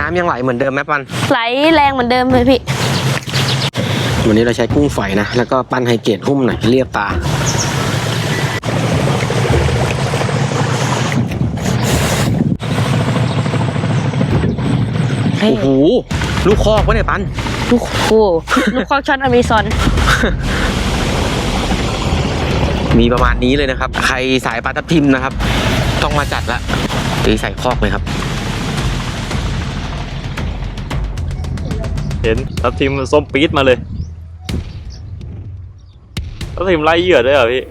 น้ำยังไหลเหมือนเดิมไหมปันไหลแรงเหมือนเดิมเลยพี่ วันนี้เราใช้กุ้งฝอยนะ แล้วก็ปั้นไฮเกรดหุ้มหน่อยเรียบตาโอ้โหลูกคอกวะเนี่ยปันลูกโอ้โหลูกคอกช้อนอเมซอนมีประมาณนี้เลยนะครับ ใครสายปลาทับทิมนะครับ ต้องมาจัดละตีใส่คอกเลยครับ เห็นทัพทีมส้มปี๊ดมาเลยทัพทีมไล่เหยื่อด้วยเหรอพี่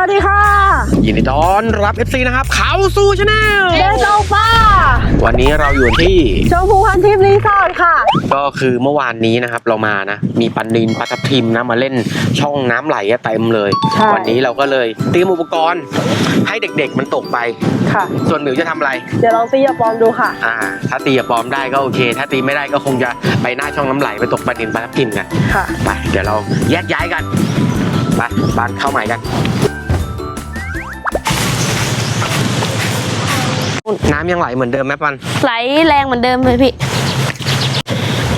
วัสดีค่ะ ยินดีต้อนรับ FC นะครับ เขาสู่ชาแนลเดโซฟ้าวันนี้เราอยู่ที่ชมพูพันทิพย์รีสอร์ทค่ะ ก็คือเมื่อวานนี้นะครับเรามานะ มีปันนินปลาทับทิมนะมาเล่นช่องน้ำไหลอะเต็มเลย ใช่ วันนี้เราก็เลยเตรียมอุปกรณ์ให้เด็กๆมันตกไป ค่ะ ส่วนหมิวจะทำอะไร เดี๋ยวลองตีอย่าปลอมดูค่ะ อ่า ถ้าตีกับปลอมได้ก็โอเค ถ้าตีไม่ได้ก็คงจะไปหน้าช่องน้ำไหลไปตกปลานินปลาทับทิมกันค่ะ ไปเดี๋ยวเราแยกย้ายกันไปบานเข้าใหม่กัน น้ำยังไหลเหมือนเดิมไหมปันไหลแรงเหมือนเดิมเลยพี่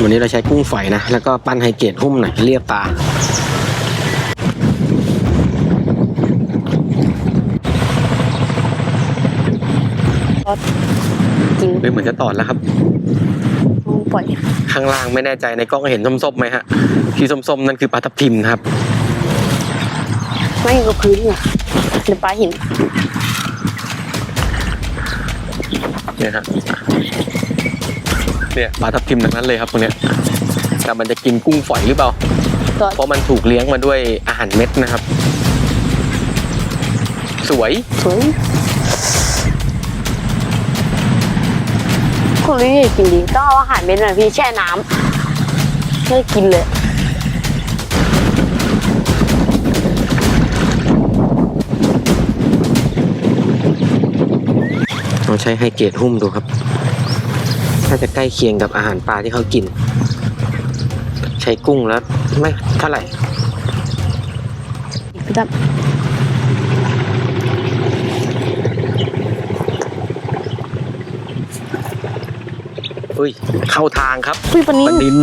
วันนี้เราใช้กุ้งฝอยนะ แล้วก็ปั้นไฮเกรดหุ้มหน่อยเรียบตาจริงเฮ้ยเหมือนจะตอดแล้วครับปล่อยข้างล่างไม่แน่ใจในกล้องเห็นส้มๆไหมฮะที่ส้มๆนั่นคือปลาทับทิมครับ ไม่กับพื้นอะเดี๋ยวปลาหิน เนี่ยฮะเนี่ยปลาทับทิมทั้งนั้นเลยครับตรงเนี้ยแต่มันจะกินกุ้งฝอยหรือเปล่า ตัวเพราะมันถูกเลี้ยงมาด้วยอาหารเม็ดนะครับ สวยสวยคนนี้อยากกินดี ต้องเอาอาหารเม็ดหน่อยพี่แช่น้ำไม่กินเลย ใช้ไฮเกรดหุ้มดูครับ น่าจะใกล้เคียงกับอาหารปลาที่เขากิน ใช้กุ้งแล้วไม่เท่าไหร่พี่ตั้มอุ้ยเข้าทางครับอุ้ยปลานิปลานนิน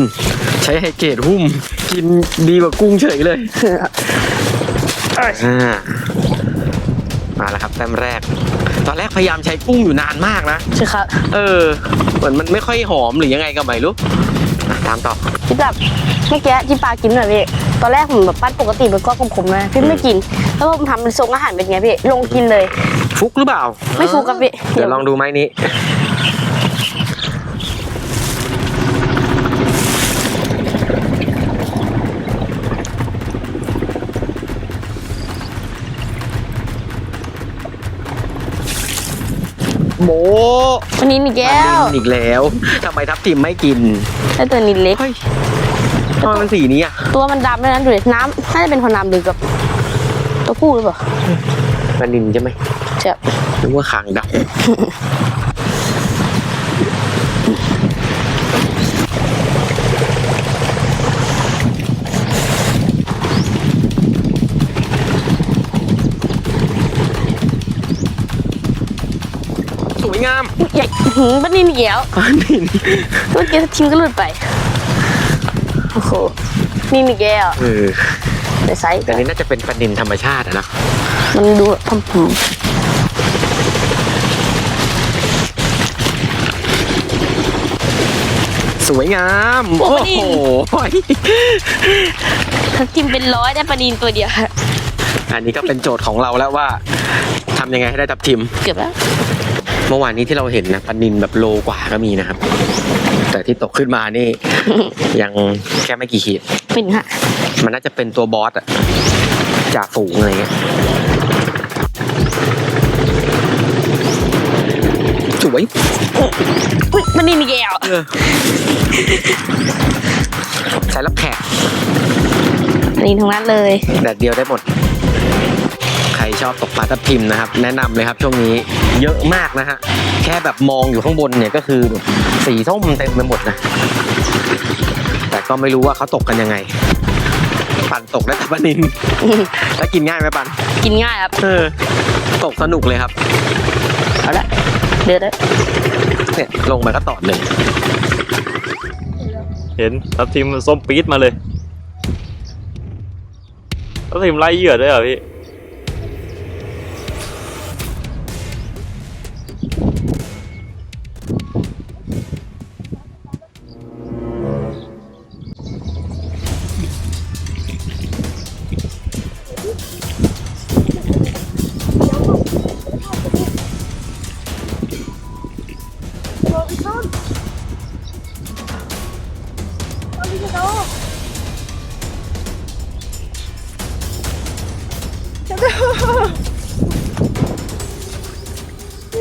ใช้ไฮเกรดหุ้ม กินดีกว่ากุ้งเฉยเลยอ่า มาแล้วครับแต้มแรก ตอนแรกพยายามใช้กุ้งอยู่นานมากนะ ใช่ครับเออ เหมือนมันไม่ค่อยหอมหรือยังไงก็ไม่รู้อะตามต่อ พี่แบบเมื่อกี้ที่ปลากินหน่อยพี่ตอนแรกผมแบบปั้นปกติมันก็ขมๆนะพี่ไม่กิน แล้วผมทำเป็นทรงอาหารเป็นไงพี่ลงกินเลย ฟุกหรือเปล่า ไม่ฟูกับพี่เดี๋ยวลองดูไม้นี้ โบวันนี้นี่แก้วมันอีกแล้วทำไมทับทิมไม่กินแล้วตัวนี้เล็กเฮ้ยทำไมมันสีนี้อะตัวมันดำด้วยนะดูดิน้ำน่าจะเป็นคนน้ำหรือกับ ตัวผู้หรือเปล่ามันนินใช่ไหมใช่นึกว่าขางดำ วยงามใหญ่อื้อหือปันนี่นี่แก้วปลานินเมื่อกี้ทิ้งก็หลุดไป โอ้โห นี่นี่แก้วเออในไซส์แต่นี่น่าจะเป็นปลานินธรรมชาติอะนะ มันดูพัมผูสวยงาม โอ้โหถ้าจิ้มเป็นร้อยได้ปลานินตัวเดียวอันนี้ก็เป็นโจทย์ของเราแล้วว่าทำยังไงให้ได้ทับทิม เกือบแล้ว เมื่อวานนี้ที่เราเห็นนะปลานินแบบโลกว่าก็มีนะครับ แต่ที่ตกขึ้นมานี่ ยังแค่ไม่กี่ขีด เป็นฮะมันน่าจะเป็นตัวบอสอะจากฝูงอะไรเงี้ยสวยอุ้ยปลานินนี่แก้วใช้รับแขกอันนี้ทั้งนั้นเลยแดดเดียวได้หมด ใครชอบตกปลาทับทิมนะครับ แนะนำเลยครับช่วงนี้ เยอะมากนะฮะ แค่แบบมองอยู่ข้างบนเนี่ยก็คือแบบสีส้มเต็มไปหมดนะ แต่ก็ไม่รู้ว่าเขาตกกันยังไง ปั่นตกได้แต่ปลานิน แล้วกินง่ายไหมปันกินง่ายครับ เออ ตกสนุกเลยครับ เอาละ เดือดแล้วเนี่ยลงมาก็ตอดเลย เห็นทับทิมส้มปี๊ดมาเลยทับทิมไล่เหยื่อด้วยเหรอพี่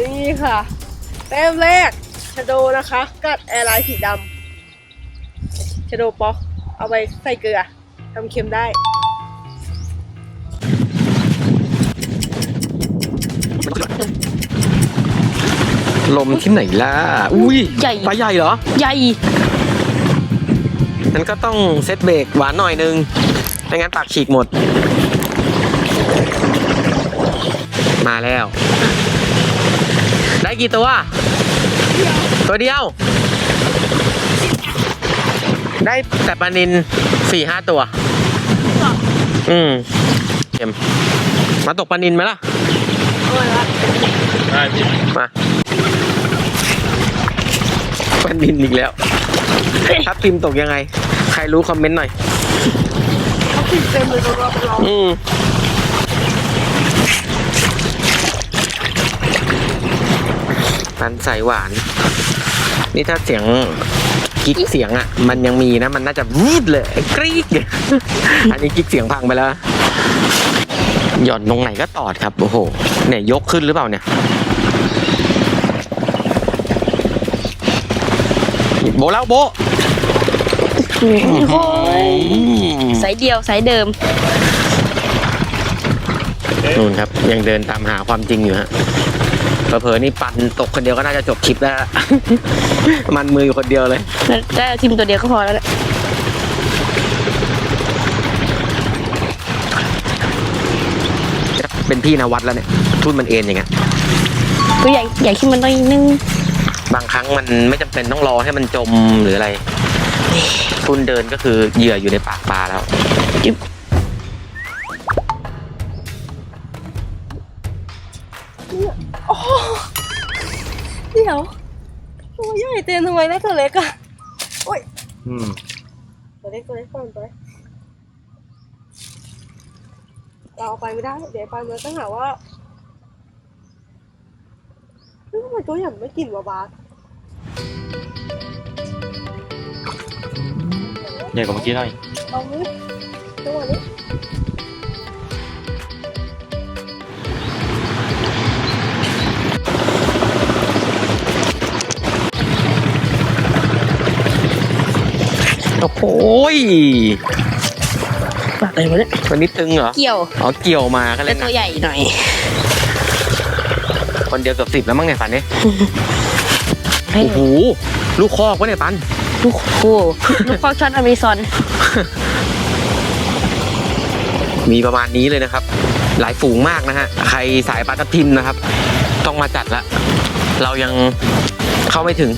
นี่ค่ะ แต้มแรกชะโดนะคะ กัดแอร์ไลน์สีดำชะโดป๊อก เอาไปใส่เกลือทำเค็มได้ลมที่ไหนล่ะ อุ้ยใหญ่ ปลาใหญ่เหรอ ใหญ่งั้นก็ต้องเซตเบรกหวานหน่อยนึง ไม่งั้นปากฉีกหมด มาแล้ว ได้กี่ตัว ตัวเดียว ได้แต่ปลานินสี่ห้าตัว อืมเข็มมาตกปลานินไหมล่ะได้พี่มาปลานินอีกแล้วทับทิมตกยังไง ใครรู้คอมเมนต์หน่อยเขาติดเต็มเลยรอบๆเราอืม ปันใสหวาน นี่ถ้าเสียงกิ๊กเสียงอะ มันยังมีนะ มันน่าจะวูดเลยกรี๊ดเลยอันนี้กิ๊กเสียงพังไปแล้ว หย่อนตรงไหนก็ตอดครับ โอ้โห เนี่ยยกขึ้นหรือเปล่าเนี่ยโบะแล้วโบะโอ้ยสายเดียวสายเดิมนู่นครับ ยังเดินตามหาความจริงอยู่ฮะ เผลอๆนี่ปันตกคนเดียวก็น่าจะจบคลิปแล้ว มันมืออยู่คนเดียวเลย ได้ทีมตัวเดียวก็พอแล้วแหละเป็นพี่นวัดแล้วเนี่ยทุ่นมันเอ็นอย่างเงี้ยตัวใหญ่ใหญ่ขึ้นมันต้องอีกนึง บางครั้งมันไม่จำเป็นต้องรอให้มันจมหรืออะไร ทุ่นเดินก็คือเหยื่ออยู่ในปากปลาแล้ว เดี๋ยวตัวใหญ่เต็มทำไมได้ตัวเล็กอะโอ้ยอืมตัวเล็กตัวเล็กก่อนไปเราเอาไปไม่ได้ เดี๋ยวไปมันต้องหาว่าเฮ้ยทำไมตัวใหญ่มันไม่กินวะบาสใหญ่กว่าเมื่อกี้หน่อยเอานี้จังหวะนี้ โอ้โหยปากอะไรวะเนี่ยวันนี้ตึงเหรอ เกี่ยว อ๋อ เกี่ยวมาก็เลเป็ยนหตันัวกใหญ่หน่อย คนเดียวเกือบสิบแล้วมั้งเนี่ยฝันเนี่ยให้โอ้โห ลูกคอกวะเนี่ยปัน ลูกโอ้ลูกคอกช็อตอเมซอน มีประมาณนี้เลยนะครับ หลายฝูงมากนะฮะ ใครสายปลาทับทิมนะครับ ต้องมาจัดละ เรายังเข้าไม่ถึงยัง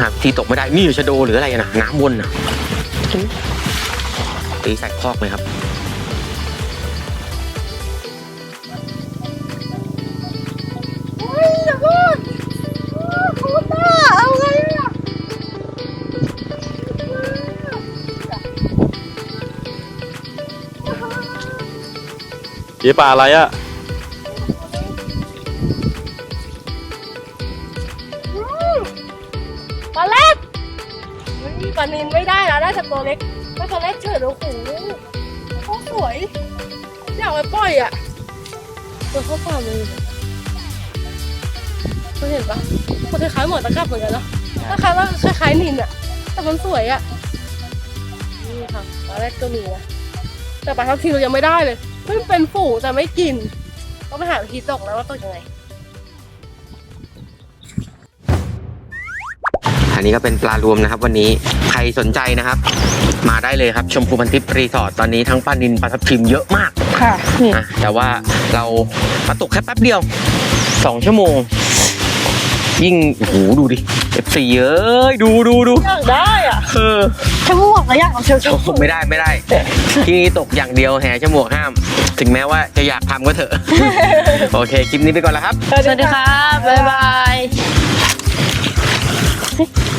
หาที่ตกไม่ได้ นี่อยู่ชะโดหรืออะไรนะน้ำวนนะตีใส่คอกเลยครับเฮ้ยอย่าพูดพูดต้าเอาไงอะพี่ปลาอะไรอะ นินไม่ได้นะได้แต่ตัวเล็กถ้าตัวเล็กเฉยโอ้โหโคตรสวยอยากไปปล่อยอะตัวเข้าฝ่ามือคุณเห็นปะมันคล้ายๆหมอนตะกรับเหมือนกันเนาะคล้ายๆว่าคล้ายๆนินอะ แต่มันสวยอะนี่ค่ะปลาแรกก็มีนะแต่ปลาทับทิมเรายังไม่ได้เลยมันเป็นฝูงแต่ไม่กินต้องไปหาวิธีตกแล้วว่าตกยังไง อันนี้ก็เป็นปลารวมนะครับ วันนี้ใครสนใจนะครับ มาได้เลยครับ ชมพูพันทิพย์รีสอร์ทตอนนี้ทั้งปลานินปลาทับทิมเยอะมากค่ะนี่นะแต่ว่าเรามาตกแค่แป๊บเดียวสองชั่วโมง ยิ่งโอ้โหดูดิ F4 เอ้ยดูดูดูอยากได้อะเออถ้าพูดบอกแล้วอยากเอาเชียวโอ้โหไม่ได้ไม่ได้ ที่นี่ตกอย่างเดียวแห่ชั่วโมงห้าม ถึงแม้ว่าจะอยากทำก็เถอะ โอเค คลิปนี้ไปก่อนแล้วครับ สวัสดีครับ บ๊ายบาย ¿Qué?